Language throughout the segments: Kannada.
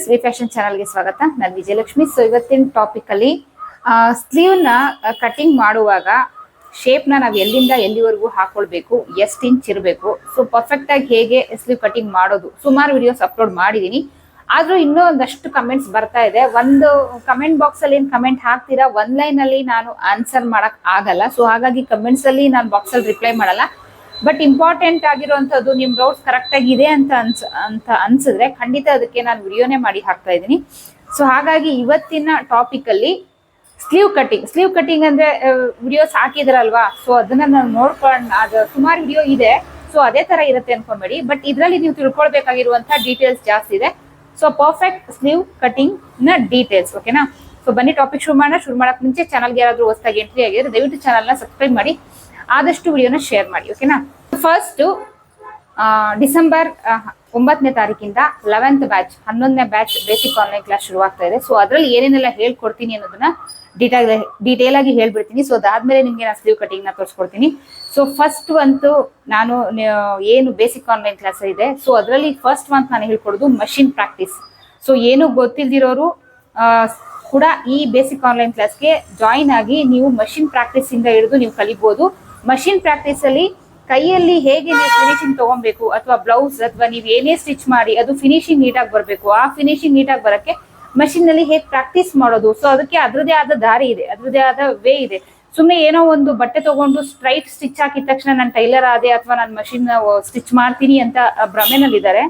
ಫ್ರೆಂಡ್ಸ್ ವಿ ಫ್ಯಾಷನ್ ಚಾನಲ್ಗೆ ಸ್ವಾಗತ. ನಾನು ವಿಜಯಲಕ್ಷ್ಮಿ. ಸೊ ಇವತ್ತಿನ ಟಾಪಿಕ್ ಅಲ್ಲಿ ಸ್ಲೀವ್ನ ಕಟಿಂಗ್ ಮಾಡುವಾಗ ಶೇಪ್ನ ನಾವು ಎಲ್ಲಿಂದ ಎಲ್ಲಿವರೆಗೂ ಹಾಕೊಳ್ಬೇಕು, ಎಷ್ಟು ಇಂಚ್ ಇರಬೇಕು ಸೊ ಪರ್ಫೆಕ್ಟ್ ಆಗಿ ಹೇಗೆ ಸ್ಲೀವ್ ಕಟಿಂಗ್ ಮಾಡೋದು, ಸುಮಾರು ವಿಡಿಯೋಸ್ ಅಪ್ಲೋಡ್ ಮಾಡಿದೀನಿ. ಆದ್ರೂ ಇನ್ನೂ ಒಂದಷ್ಟು ಕಮೆಂಟ್ಸ್ ಬರ್ತಾ ಇದೆ. ಒಂದು ಕಮೆಂಟ್ ಬಾಕ್ಸ್ ಅಲ್ಲಿ ಏನ್ ಕಮೆಂಟ್ ಹಾಕ್ತೀರಾ? ಒನ್ ಲೈನ್ ಅಲ್ಲಿ ನಾನು ಆನ್ಸರ್ ಮಾಡಕ್ ಆಗಲ್ಲ. ಸೊ ಹಾಗಾಗಿ ಕಮೆಂಟ್ಸಲ್ಲಿ ನಾನು ಬಾಕ್ಸ್ ಅಲ್ಲಿ ರಿಪ್ಲೈ ಮಾಡಲ್ಲ. ಬಟ್ ಇಂಪಾರ್ಟೆಂಟ್ ಆಗಿರುವಂತದ್ದು ನಿಮ್ ಡೌಟ್ಸ್ ಕರೆಕ್ಟ್ ಆಗಿದೆ ಅಂತ ಅನ್ಸ್, ಅಂತ ಅನ್ಸಿದ್ರೆ ಖಂಡಿತ ಅದಕ್ಕೆ ನಾನು ವಿಡಿಯೋನೇ ಮಾಡಿ ಹಾಕ್ತಾ ಇದ್ದೀನಿ. ಸೊ ಹಾಗಾಗಿ ಇವತ್ತಿನ ಟಾಪಿಕ್ ಅಲ್ಲಿ ಸ್ಲೀವ್ ಕಟಿಂಗ್ ಸ್ಲೀವ್ ಕಟಿಂಗ್ ಅಂದ್ರೆ ವಿಡಿಯೋಸ್ ಹಾಕಿದ್ರಲ್ವಾ? ಸೊ ಅದನ್ನ ನಾನು ನೋಡ್ಕೊಂಡು, ಅದು ಸುಮಾರು ವಿಡಿಯೋ ಇದೆ. ಸೊ ಅದೇ ತರ ಇರುತ್ತೆ ಅನ್ಕೊಂಬೇಡಿ. ಬಟ್ ಇದರಲ್ಲಿ ನೀವು ತಿಳ್ಕೊಳ್ಬೇಕಾಗಿರುವಂತಹ ಡೀಟೇಲ್ಸ್ ಜಾಸ್ತಿ ಇದೆ. ಸೊ ಪರ್ಫೆಕ್ಟ್ ಸ್ಲೀವ್ ಕಟಿಂಗ್ನ ಡೀಟೇಲ್ಸ್ ಓಕೆನಾ ಸೊ ಬನ್ನಿ ಟಾಪಿಕ್ ಶುರು ಮಾಡೋಣ. ಶುರು ಮಾಡಕ್ ಮುಂಚೆ ಚಾನಲ್ಗೆ ಯಾರಾದ್ರೂ ಹೊಸದಾಗಿ ಎಂಟ್ರಿ ಆಗಿದ್ರೆ ದಯವಿಟ್ಟು ಚಾನಲ್ನ ಸಬ್ಸ್ಕ್ರೈಬ್ ಮಾಡಿ. ಆದಷ್ಟು ವಿಡಿಯೋನ ಶೇರ್ ಮಾಡಿ, ಓಕೆನಾ? ಫಸ್ಟ್ ಡಿಸೆಂಬರ್ ಒಂಬತ್ತನೇ ತಾರೀಕಿಂದ ಲೆವೆಂತ್ ಬ್ಯಾಚ್ ಹನ್ನೊಂದನೇ ಬ್ಯಾಚ್ ಬೇಸಿಕ್ ಆನ್ಲೈನ್ ಕ್ಲಾಸ್ ಶುರುವಾಗ್ತಾ ಇದೆ. ಸೊ ಅದರಲ್ಲಿ ಏನೇನೆಲ್ಲ ಹೇಳ್ಕೊಡ್ತೀನಿ ಅನ್ನೋದನ್ನ ಡೀಟೇಲ್ ಡೀಟೇಲ್ ಆಗಿ ಹೇಳ್ಬಿಡ್ತೀನಿ. ಸೊ ಅದಾದ್ಮೇಲೆ ನಿಮ್ಗೆ ನಾನು ಸ್ಲೀವ್ ಕಟಿಂಗ್ನ ತೋರಿಸ್ಕೊಡ್ತೀನಿ. ಸೊ ಫಸ್ಟ್ ಅಂತೂ ನಾನು ಏನು ಬೇಸಿಕ್ ಆನ್ಲೈನ್ ಕ್ಲಾಸ್ ಇದೆ. ಸೊ ಅದರಲ್ಲಿ ಫಸ್ಟ್ ಮಂತ್ ನಾನು ಹೇಳ್ಕೊಡೋದು ಮಷಿನ್ ಪ್ರಾಕ್ಟೀಸ್ ಸೊ ಏನು ಗೊತ್ತಿಲ್ದಿರೋರು ಕೂಡ ಈ ಬೇಸಿಕ್ ಆನ್ಲೈನ್ ಕ್ಲಾಸ್ಗೆ ಜಾಯಿನ್ ಆಗಿ ನೀವು ಮಷಿನ್ ಪ್ರಾಕ್ಟೀಸ್ ಇಂದ ಹಿಡಿದು ನೀವು ಕಲಿಬಹುದು ಮಷಿನ್ ಪ್ರಾಕ್ಟೀಸ್ ಅಲ್ಲಿ ಕೈಯಲ್ಲಿ ಹೇಗೆ ನೀವು ಫಿನಿಶಿಂಗ್ ತಗೊಬೇಕು ಅಥವಾ ಬ್ಲೌಸ್ ಅಥವಾ ನೀವು ಏನೇ ಸ್ಟಿಚ್ ಮಾಡಿ ಅದು ಫಿನಿಶಿಂಗ್ ನೀಟಾಗಿ ಬರಬೇಕು. ಆ ಫಿನಿಶಿಂಗ್ ನೀಟಾಗಿ ಬರಕ್ಕೆ ಮಷಿನ್ನಲ್ಲಿ ಹೇಗೆ ಪ್ರಾಕ್ಟೀಸ್ ಮಾಡೋದು? ಸೊ ಅದಕ್ಕೆ ಅದರದೇ ಆದ ದಾರಿ ಇದೆ ಅದರದೇ ಆದ ವೇ ಇದೆ. ಸುಮ್ಮನೆ ಏನೋ ಒಂದು ಬಟ್ಟೆ ತಗೊಂಡು ಸ್ಟ್ರೈಟ್ ಸ್ಟಿಚ್ ಹಾಕಿದ ತಕ್ಷಣ ನಾನು ಟೈಲರ್ ಆದೆ ಅಥವಾ ನಾನು ಮಷಿನ್ ಸ್ಟಿಚ್ ಮಾಡ್ತೀನಿ ಅಂತ ಭ್ರಮೆನಲ್ಲಿದ್ದಾರೆ.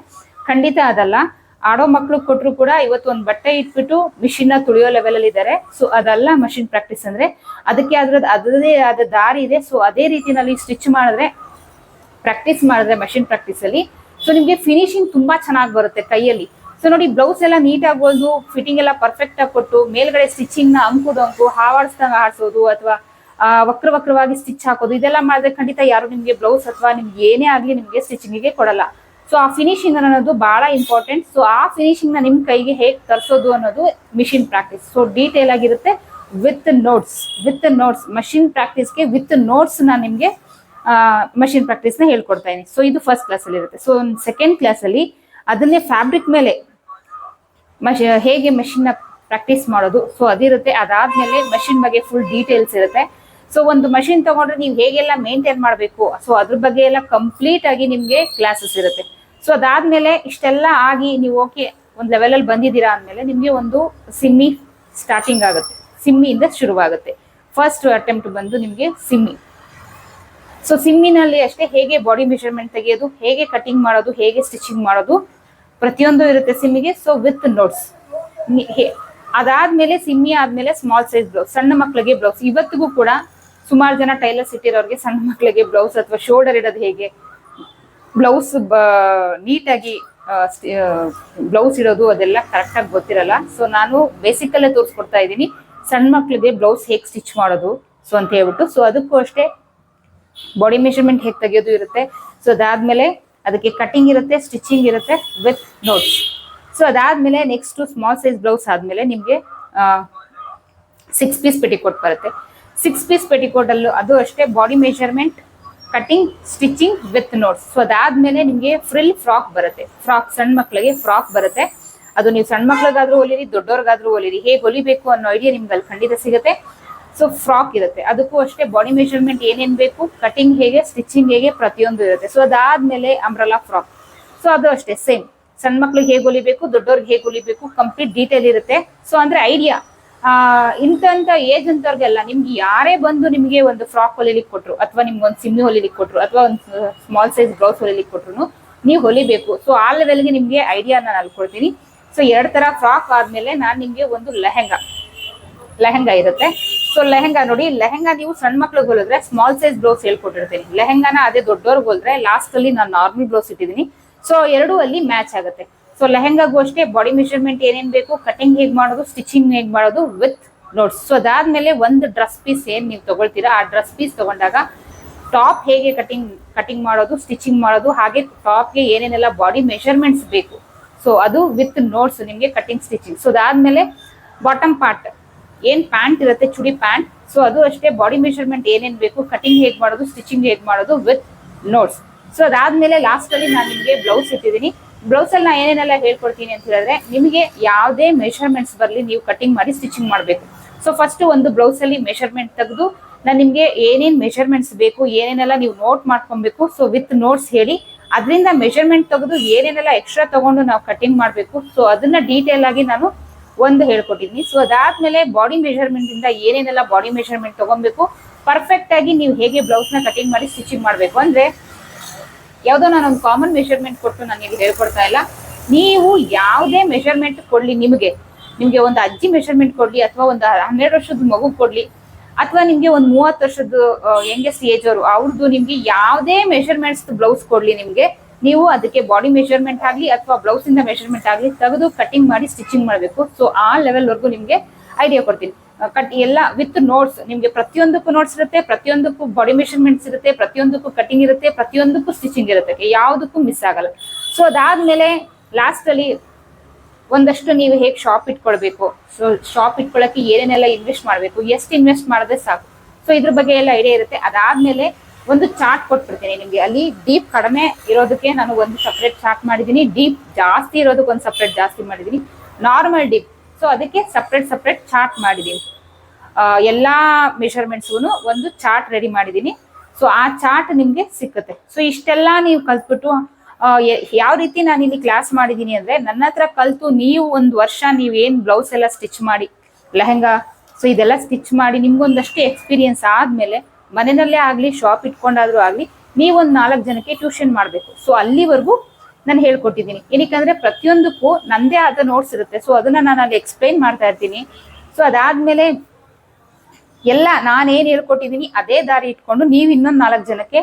ಖಂಡಿತ ಅದಲ್ಲ. ಆಡೋ ಮಕ್ಳು ಕೊಟ್ಟರು ಕೂಡ ಇವತ್ತು ಒಂದು ಬಟ್ಟೆ ಇಟ್ಬಿಟ್ಟು ಮಿಷಿನ್ನ ತುಳಿಯೋ ಲೆವೆಲ್ ಅಲ್ಲಿ ಇದ್ದಾರೆ ಸೊ ಅದಲ್ಲ ಮಷಿನ್ ಪ್ರಾಕ್ಟೀಸ್ ಅಂದ್ರೆ ಅದಕ್ಕೆ ಅದ್ರದ್ದು ಅದರದೇ ಆದ ದಾರಿ ಇದೆ. ಸೊ ಅದೇ ರೀತಿಯಲ್ಲಿ ಸ್ಟಿಚ್ ಮಾಡಿದ್ರೆ ಪ್ರಾಕ್ಟೀಸ್ ಮಾಡಿದ್ರೆ ಮಷಿನ್ ಪ್ರಾಕ್ಟೀಸ್ ಅಲ್ಲಿ. ಸೊ ನಿಮ್ಗೆ ಫಿನಿಶಿಂಗ್ ತುಂಬಾ ಚೆನ್ನಾಗಿ ಬರುತ್ತೆ ಕೈಯಲ್ಲಿ. ಸೊ ನೋಡಿ ಬ್ಲೌಸ್ ಎಲ್ಲ ನೀಟಾಗಿ ಹೊಲ್ದು ಫಿಟ್ಟಿಂಗ್ ಎಲ್ಲ ಪರ್ಫೆಕ್ಟ್ ಆಗಿ ಕೊಟ್ಟು, ಮೇಲ್ಗಡೆ ಸ್ಟಿಚಿಂಗ್ನ ಅಂಕು ಡೊಂಕು ಆಡಿಸೋದು ಆಡ್ಸೋದು ಅಥವಾ ವಕ್ರ ವಕ್ರವಾಗಿ ಸ್ಟಿಚ್ ಹಾಕೋದು, ಇದೆಲ್ಲ ಮಾಡಿದ್ರೆ ಖಂಡಿತ ಯಾರು ನಿಮಗೆ ಬ್ಲೌಸ್ ಅಥವಾ ನಿಮ್ಗೆ ಏನೇ ಆಗಲಿ ನಿಮಗೆ ಸ್ಟಿಚಿಂಗಿಗೆ ಕೊಡಲ್ಲ. ಸೊ ಆ ಫಿನಿಶಿಂಗ್ ಅನ್ನೋದು ಬಹಳ ಇಂಪಾರ್ಟೆಂಟ್ ಸೊ ಆ ಫಿನಿಶಿಂಗ್ನ ನಿಮ್ ಕೈಗೆ ಹೇಗೆ ತರಿಸೋದು ಅನ್ನೋದು ಮಿಷಿನ್ ಪ್ರಾಕ್ಟೀಸ್ ಸೊ ಡೀಟೇಲ್ ಆಗಿರುತ್ತೆ with notes with notes machine ಪ್ರಾಕ್ಟೀಸ್ಗೆ with ನೋಟ್ಸ್ನ ನಿಮ್ಗೆ ಮಷಿನ್ ಪ್ರಾಕ್ಟೀಸ್ನ ಹೇಳ್ಕೊಡ್ತಾ ಇದೀನಿ ಸೊ ಇದು ಫಸ್ಟ್ ಕ್ಲಾಸ್ ಅಲ್ಲಿ ಇರುತ್ತೆ ಸೊ ಸೆಕೆಂಡ್ ಕ್ಲಾಸ್ ಅಲ್ಲಿ ಅದನ್ನೇ ಫ್ಯಾಬ್ರಿಕ್ ಮೇಲೆ ಹೇಗೆ ಮಷಿನ್ನ ಪ್ರಾಕ್ಟೀಸ್ ಮಾಡೋದು. ಸೊ ಅದಿರುತ್ತೆ. ಅದಾದ್ಮೇಲೆ ಮಷಿನ್ ಬಗ್ಗೆ ಫುಲ್ ಡೀಟೇಲ್ಸ್ ಇರುತ್ತೆ. ಸೊ ಒಂದು ಮಷಿನ್ ತಗೊಂಡ್ರೆ ನೀವು ಹೇಗೆಲ್ಲ ಮೇಂಟೈನ್ ಮಾಡಬೇಕು? ಸೊ ಅದ್ರ ಬಗ್ಗೆ ಎಲ್ಲ ಕಂಪ್ಲೀಟ್ ಆಗಿ ನಿಮ್ಗೆ ಕ್ಲಾಸಸ್ ಇರುತ್ತೆ. ಸೊ ಅದಾದ್ಮೇಲೆ ಇಷ್ಟೆಲ್ಲ ಆಗಿ ನೀವು ಓಕೆ ಒಂದು ಲೆವೆಲಲ್ಲಿ ಬಂದಿದ್ದೀರಾ ಅಂದ್ಮೇಲೆ ನಿಮ್ಗೆ ಒಂದು ಸಿಮ್ಮಿ ಸ್ಟಾರ್ಟಿಂಗ್ ಆಗುತ್ತೆ. ಸಿಮ್ಮಿಯಿಂದ ಶುರುವಾಗುತ್ತೆ. ಫಸ್ಟ್ ಅಟೆಂಪ್ಟ್ ಬಂದು ನಿಮ್ಗೆ ಸಿಮ್ಮಿ. ಸೊ ಸಿಮ್ಮಿನಲ್ಲಿ ಅಷ್ಟೇ ಹೇಗೆ ಬಾಡಿ ಮೆಷರ್ಮೆಂಟ್ ತೆಗೆಯೋದು, ಹೇಗೆ ಕಟಿಂಗ್ ಮಾಡೋದು, ಹೇಗೆ ಸ್ಟಿಚಿಂಗ್ ಮಾಡೋದು ಪ್ರತಿಯೊಂದು ಇರುತ್ತೆ ಸಿಮ್ಮಿಗೆ. ಸೊ ವಿತ್ ನೋಟ್ಸ್ ಅದಾದ್ಮೇಲೆ ಸಿಮ್ಮಿ ಆದ್ಮೇಲೆ ಸ್ಮಾಲ್ ಸೈಜ್ ಬ್ಲೌಸ್ ಸಣ್ಣ ಮಕ್ಕಳಿಗೆ ಬ್ಲೌಸ್ ಇವತ್ತಿಗೂ ಕೂಡ ಸುಮಾರು ಜನ ಟೈಲರ್ಸ್ ಇಟ್ಟಿರೋರಿಗೆ ಸಣ್ಣ ಮಕ್ಕಳಿಗೆ ಬ್ಲೌಸ್ ಅಥವಾ ಶೋಲ್ಡರ್ ಇಡೋದು ಹೇಗೆ? ಬ್ಲೌಸ್ ನೀಟಾಗಿ ಬ್ಲೌಸ್ ಇರೋದು ಅದೆಲ್ಲ ಕರೆಕ್ಟಾಗಿ ಗೊತ್ತಿರಲ್ಲ. ಸೊ ನಾನು ಬೇಸಿಕಲ್ಲೇ ತೋರಿಸ್ಕೊಡ್ತಾ ಇದ್ದೀನಿ. ಸಣ್ಣ ಮಕ್ಕಳಿಗೆ ಬ್ಲೌಸ್ ಹೇಗೆ ಸ್ಟಿಚ್ ಮಾಡೋದು ಸೊ ಅಂತ ಹೇಳ್ಬಿಟ್ಟು. ಸೊ ಅದಕ್ಕೂ ಅಷ್ಟೇ ಬಾಡಿ ಮೆಷರ್ಮೆಂಟ್ ಹೇಗೆ ತೆಗೆಯೋದು ಇರುತ್ತೆ. ಸೊ ಅದಾದ್ಮೇಲೆ ಅದಕ್ಕೆ ಕಟಿಂಗ್ ಇರುತ್ತೆ ಸ್ಟಿಚಿಂಗ್ ಇರುತ್ತೆ ವಿತ್ ನೋಟ್ಸ್ ಸೊ ಅದಾದ್ಮೇಲೆ ನೆಕ್ಸ್ಟ್ ಸ್ಮಾಲ್ ಸೈಜ್ ಬ್ಲೌಸ್ ಆದ್ಮೇಲೆ ನಿಮಗೆ ಸಿಕ್ಸ್ ಪೀಸ್ ಪೆಟಿಕೋಟ್ ಬರುತ್ತೆ. ಸಿಕ್ಸ್ ಪೀಸ್ ಪೆಟಿಕೋಟ್ ಅಲ್ಲೂ, ಅದು ಅಷ್ಟೇ body measurement cutting stitching with notes so ಅದಾದ್ಮೇಲೆ ನಿಮಗೆ ಫ್ರಿಲ್ ಫ್ರಾಕ್ ಬರುತ್ತೆ. ಫ್ರಾಕ್ ಸಣ್ಣ ಮಕ್ಕಳಿಗೆ ಫ್ರಾಕ್ ಬರುತ್ತೆ. ಅದು ನೀವು ಸಣ್ಣ ಮಕ್ಳಿಗಾದ್ರೂ ಹೊಲಿರಿ, ದೊಡ್ಡವ್ರಿಗಾದ್ರೂ ಹೊಲಿರಿ, ಹೇಗೆ ಹೊಲಿಬೇಕು ಅನ್ನೋ ಐಡಿಯಾ ನಿಮ್ಗೆ ಅಲ್ಲಿ ಖಂಡಿತ ಸಿಗುತ್ತೆ. ಸೊ ಫ್ರಾಕ್ ಇರುತ್ತೆ. ಅದಕ್ಕೂ ಅಷ್ಟೇ ಬಾಡಿ ಮೆಷರ್ಮೆಂಟ್ ಏನೇನು ಬೇಕು ಕಟಿಂಗ್ ಹೇಗೆ ಸ್ಟಿಚಿಂಗ್ ಹೇಗೆ ಪ್ರತಿಯೊಂದು ಇರುತ್ತೆ. ಸೊ ಅದಾದ್ಮೇಲೆ ಅಂಬ್ರಲಾ ಫ್ರಾಕ್ ಸೊ ಅದು ಅಷ್ಟೇ ಸೇಮ್ ಸಣ್ಣ ಮಕ್ಳಿಗೆ ಹೇಗೆ ಹೊಲಿಬೇಕು, ದೊಡ್ಡವ್ರಿಗೆ ಹೇಗೆ ಹೊಲಿಬೇಕು ಕಂಪ್ಲೀಟ್ ಡೀಟೇಲ್ ಇರುತ್ತೆ. ಸೊ ಅಂದ್ರೆ ಐಡಿಯಾ ಆ ಇಂಥ ಏಜ್ ಅಂತವ್ರಿಗೆಲ್ಲ ನಿಮ್ಗೆ ಯಾರೇ ಬಂದು ನಿಮ್ಗೆ ಒಂದು ಫ್ರಾಕ್ ಹೊಲಿಲಿಕ್ಕೆ ಕೊಟ್ರು ಅಥವಾ ನಿಮ್ಗೆ ಒಂದು ಸಿಮ್ಮಿ ಹೊಲಿಲಿಕ್ಕೆ ಕೊಟ್ರು ಅಥವಾ ಒಂದು ಸ್ಮಾಲ್ ಸೈಜ್ ಬ್ಲೌಸ್ ಹೊಲಿಲಿಕ್ಕೆ ಕೊಟ್ರು ನೀವು ಹೊಲಿಬೇಕು. ಸೊ ಆ ಲೆವೆಲ್ಗೆ ನಿಮ್ಗೆ ಐಡಿಯಾ ನಾನು ಅಲ್ಲಿ ಕೊಡ್ತೀನಿ. ಸೊ ಎರಡ್ ತರ ಫ್ರಾಕ್ ಆದ್ಮೇಲೆ ನಾನು ನಿಮ್ಗೆ ಒಂದು ಲೆಹೆಂಗಾ. ಲೆಹೆಂಗಾ ಇರುತ್ತೆ. ಸೊ ಲೆಹೆಂಗಾ ನೋಡಿ, ಲೆಹೆಂಗಾ ನೀವು ಸಣ್ಣ ಮಕ್ಳಿಗೆ ಹೊಲಿದ್ರೆ ಸ್ಮಾಲ್ ಸೈಜ್ ಬ್ಲೌಸ್ ಹೇಳ್ಕೊಟ್ಟಿರ್ತೀನಿ. ಲೆಹೆಂಗಾನ ಅದೇ ದೊಡ್ಡವ್ರಿಗೆ ಹೋಲಿದ್ರೆ ಲಾಸ್ಟ್ ಅಲ್ಲಿ ನಾನು ನಾರ್ಮಲ್ ಬ್ಲೌಸ್ ಇಟ್ಟಿದ್ದೀನಿ. ಸೊ ಎರಡೂ ಅಲ್ಲಿ ಮ್ಯಾಚ್ ಆಗುತ್ತೆ. ಸೊ ಲೆಹೆಂಗಾಗೂ ಅಷ್ಟೇ ಬಾಡಿ ಮೆಷರ್ಮೆಂಟ್ ಏನೇನ್ ಬೇಕು ಕಟಿಂಗ್ ಹೇಗ್ ಮಾಡೋದು ಸ್ಟಿಚಿಂಗ್ ಹೇಗ್ ಮಾಡೋದು ವಿತ್ ನೋಟ್ಸ್ ಸೊ ಅದಾದ್ಮೇಲೆ ಒಂದು ಡ್ರೆಸ್ ಪೀಸ್ ಏನ್ ನೀವು ತಗೊಳ್ತೀರಾ, ಆ ಡ್ರೆಸ್ ಪೀಸ್ ತಗೊಂಡಾಗ ಟಾಪ್ ಹೇಗೆ ಕಟಿಂಗ್ ಕಟಿಂಗ್ ಮಾಡೋದು ಸ್ಟಿಚಿಂಗ್ ಮಾಡೋದು, ಹಾಗೆ ಟಾಪ್ಗೆ ಏನೇನೆಲ್ಲ ಬಾಡಿ ಮೆಷರ್ಮೆಂಟ್ಸ್ ಬೇಕು. ಸೊ ಅದು ವಿತ್ ನೋಟ್ಸ್ ನಿಮಗೆ ಕಟಿಂಗ್ ಸ್ಟಿಚಿಂಗ್ ಸೊ ಅದಾದ್ಮೇಲೆ ಬಾಟಮ್ ಪಾರ್ಟ್ ಏನ್ ಪ್ಯಾಂಟ್ ಇರುತ್ತೆ, ಚುಡಿ ಪ್ಯಾಂಟ್ ಸೊ ಅದು ಅಷ್ಟೇ ಬಾಡಿ ಮೆಷರ್ಮೆಂಟ್ ಏನೇನ್ ಬೇಕು ಕಟಿಂಗ್ ಹೇಗ್ ಮಾಡೋದು ಸ್ಟಿಚಿಂಗ್ ಹೇಗ್ ಮಾಡೋದು ವಿತ್ ನೋಟ್ಸ್ ಸೊ ಅದಾದ್ಮೇಲೆ ಲಾಸ್ಟ್ ಅಲ್ಲಿ ನಾನು ನಿಮಗೆ ಬ್ಲೌಸ್ ಇಟ್ಟಿದ್ದೀನಿ. ಬ್ಲೌಸ್ ಅಲ್ಲಿ ನಾ ಏನೇನೆಲ್ಲ ಹೇಳ್ಕೊಡ್ತೀನಿ ಅಂತ ಹೇಳಿದ್ರೆ, ನಿಮಗೆ ಯಾವುದೇ ಮೆಷರ್ಮೆಂಟ್ಸ್ ಬರಲಿ ನೀವು ಕಟಿಂಗ್ ಮಾಡಿ ಸ್ಟಿಚಿಂಗ್ ಮಾಡಬೇಕು. ಸೊ ಫಸ್ಟ್ ಒಂದು ಬ್ಲೌಸ್ ಅಲ್ಲಿ ಮೆಷರ್ಮೆಂಟ್ ತೆಗೆದು ನಾನು ನಿಮಗೆ ಏನೇನು ಮೆಷರ್ಮೆಂಟ್ಸ್ ಬೇಕು, ಏನೇನೆಲ್ಲ ನೀವು ನೋಟ್ ಮಾಡ್ಕೊಬೇಕು ಸೊ ವಿತ್ ನೋಟ್ಸ್ ಹೇಳಿ, ಅದರಿಂದ ಮೆಷರ್ಮೆಂಟ್ ತೆಗೆದು ಏನೇನೆಲ್ಲ ಎಕ್ಸ್ಟ್ರಾ ತಗೊಂಡು ನಾವು ಕಟಿಂಗ್ ಮಾಡಬೇಕು ಸೊ ಅದನ್ನ ಡೀಟೇಲ್ ಆಗಿ ನಾನು ಒಂದು ಹೇಳ್ಕೊಟ್ಟಿದ್ದೀನಿ. ಸೊ ಅದಾದ್ಮೇಲೆ ಬಾಡಿ ಮೆಷರ್ಮೆಂಟ್ ಇಂದ ಏನೇನೆಲ್ಲ ಬಾಡಿ ಮೆಷರ್ಮೆಂಟ್ ತಗೊಬೇಕು ಪರ್ಫೆಕ್ಟ್ ಆಗಿ ನೀವು ಹೇಗೆ ಬ್ಲೌಸ್ನ ಕಟಿಂಗ್ ಮಾಡಿ ಸ್ಟಿಚಿಂಗ್ ಮಾಡಬೇಕು. ಅಂದ್ರೆ ಯಾವುದೋ ನಾನು ಒಂದು ಕಾಮನ್ ಮೆಷರ್ಮೆಂಟ್ ಕೊಟ್ಟು ನಾನು ಇಲ್ಲಿ ಹೇಳ್ಕೊಡ್ತಾ ಇಲ್ಲ. ನೀವು ಯಾವುದೇ ಮೆಷರ್ಮೆಂಟ್ ಕೊಡ್ಲಿ ನಿಮಗೆ. ನಿಮಗೆ ಒಂದು ಅಜ್ಜಿ ಮೆಷರ್ಮೆಂಟ್ ಕೊಡ್ಲಿ ಅಥವಾ ಒಂದು ಹನ್ನೆರಡು ವರ್ಷದ ಮಗು ಕೊಡ್ಲಿ ಅಥವಾ ನಿಮಗೆ ಒಂದು ಮೂವತ್ತು ವರ್ಷದ ಯಂಗೆಸ್ಟ್ ಏಜ್ ಅವರು ಅವ್ರದ್ದು ನಿಮಗೆ ಯಾವುದೇ ಮೆಷರ್ಮೆಂಟ್ಸ್ ಬ್ಲೌಸ್ ಕೊಡ್ಲಿ ನಿಮಗೆ. ನೀವು ಅದಕ್ಕೆ ಬಾಡಿ ಮೆಷರ್ಮೆಂಟ್ ಆಗಲಿ ಅಥವಾ ಬ್ಲೌಸ್ ಇಂದ ಮೆಷರ್ಮೆಂಟ್ ಆಗಲಿ ತೆಗೆದು ಕಟಿಂಗ್ ಮಾಡಿ ಸ್ಟಿಚಿಂಗ್ ಮಾಡಬೇಕು. ಸೊ ಆ ಲೆವೆಲ್ವರೆಗೂ ನಿಮ್ಗೆ ಐಡಿಯಾ ಕೊಡ್ತೀನಿ. ಕಟ್ ಎಲ್ಲ ವಿತ್ ನೋಟ್ಸ್ ನಿಮ್ಗೆ ಪ್ರತಿಯೊಂದಕ್ಕೂ ನೋಟ್ಸ್ ಇರುತ್ತೆ, ಪ್ರತಿಯೊಂದಕ್ಕೂ ಬಾಡಿ ಮೆಷರ್ಮೆಂಟ್ಸ್ ಇರುತ್ತೆ, ಪ್ರತಿಯೊಂದಕ್ಕೂ ಕಟಿಂಗ್ ಇರುತ್ತೆ, ಪ್ರತಿಯೊಂದಕ್ಕೂ ಸ್ಟಿಚಿಂಗ್ ಇರುತ್ತೆ. ಯಾವುದಕ್ಕೂ ಮಿಸ್ ಆಗಲ್ಲ. ಸೊ ಅದಾದ್ಮೇಲೆ ಲಾಸ್ಟ್ ಅಲ್ಲಿ ಒಂದಷ್ಟು ನೀವು ಹೇಗೆ ಶಾಪ್ ಇಟ್ಕೊಳ್ಬೇಕು? ಸೊ ಶಾಪ್ ಇಟ್ಕೊಳ್ಳೋಕ್ಕೆ ಏನೇನೆಲ್ಲ ಇನ್ವೆಸ್ಟ್ ಮಾಡಬೇಕು? ಎಷ್ಟು ಇನ್ವೆಸ್ಟ್ ಮಾಡಿದ್ರೆ ಸಾಕು? ಸೊ ಇದ್ರ ಬಗ್ಗೆ ಎಲ್ಲ ಐಡಿಯಾ ಇರುತ್ತೆ. ಅದಾದ್ಮೇಲೆ ಒಂದು ಚಾರ್ಟ್ ಕೊಟ್ಬಿಡ್ತೀನಿ ನಿಮಗೆ. ಅಲ್ಲಿ ಡೀಪ್ ಕಡಿಮೆ ಇರೋದಕ್ಕೆ ನಾನು ಒಂದು ಸಪ್ರೇಟ್ ಚಾರ್ಟ್ ಮಾಡಿದ್ದೀನಿ. ಡೀಪ್ ಜಾಸ್ತಿ ಇರೋದಕ್ಕೆ ಒಂದು ಸಪ್ರೇಟ್ ಜಾಸ್ತಿ ಮಾಡಿದ್ದೀನಿ. ನಾರ್ಮಲ್ ಡೀಪ್ ಸೊ ಅದಕ್ಕೆ ಸಪ್ರೇಟ್ ಸಪ್ರೇಟ್ ಚಾರ್ಟ್ ಮಾಡಿದ್ದೀನಿ ಎಲ್ಲ ಮೆಷರ್ಮೆಂಟ್ಸ್ಗೂ ಒಂದು ಚಾರ್ಟ್ ರೆಡಿ ಮಾಡಿದ್ದೀನಿ ಸೊ ಆ ಚಾರ್ಟ್ ನಿಮಗೆ ಸಿಕ್ಕುತ್ತೆ. ಸೊ ಇಷ್ಟೆಲ್ಲ ನೀವು ಕಲ್ತ್ಬಿಟ್ಟು ಯಾವ ರೀತಿ ನಾನು ಇಲ್ಲಿ ಕ್ಲಾಸ್ ಮಾಡಿದ್ದೀನಿ ಅಂದರೆ ನನ್ನ ಹತ್ರ ಕಲಿತು ನೀವು ಒಂದು ವರ್ಷ ನೀವು ಏನ್ ಬ್ಲೌಸ್ ಎಲ್ಲ ಸ್ಟಿಚ್ ಮಾಡಿ ಲೆಹೆಂಗಾ ಸೊ ಇದೆಲ್ಲ ಸ್ಟಿಚ್ ಮಾಡಿ ನಿಮ್ಗೊಂದಷ್ಟು ಎಕ್ಸ್ಪೀರಿಯನ್ಸ್ ಆದಮೇಲೆ ಮನೆಯಲ್ಲೇ ಆಗಲಿ ಶಾಪ್ ಇಟ್ಕೊಂಡಾದ್ರೂ ಆಗಲಿ, ನೀವೊಂದು ನಾಲ್ಕು ಜನಕ್ಕೆ ಟ್ಯೂಷನ್ ಮಾಡಬೇಕು. ಸೊ ಅಲ್ಲಿವರೆಗೂ ನಾನು ಹೇಳ್ಕೊಟ್ಟಿದ್ದೀನಿ ಏನಕ್ಕಂದ್ರೆ ಪ್ರತಿಯೊಂದಕ್ಕೂ ನಂದೇ ಆದ ನೋಟ್ಸ್ ಇರುತ್ತೆ. ಸೊ ಅದನ್ನ ನಾನು ಅಲ್ಲಿ ಎಕ್ಸ್ಪ್ಲೈನ್ ಮಾಡ್ತಾ ಇರ್ತೀನಿ. ಸೊ ಅದಾದ್ಮೇಲೆ ಎಲ್ಲ ನಾನೇನ್ ಹೇಳ್ಕೊಟ್ಟಿದ್ದೀನಿ ಅದೇ ದಾರಿ ಇಟ್ಕೊಂಡು ನೀವು ಇನ್ನೊಂದು ನಾಲ್ಕು ಜನಕ್ಕೆ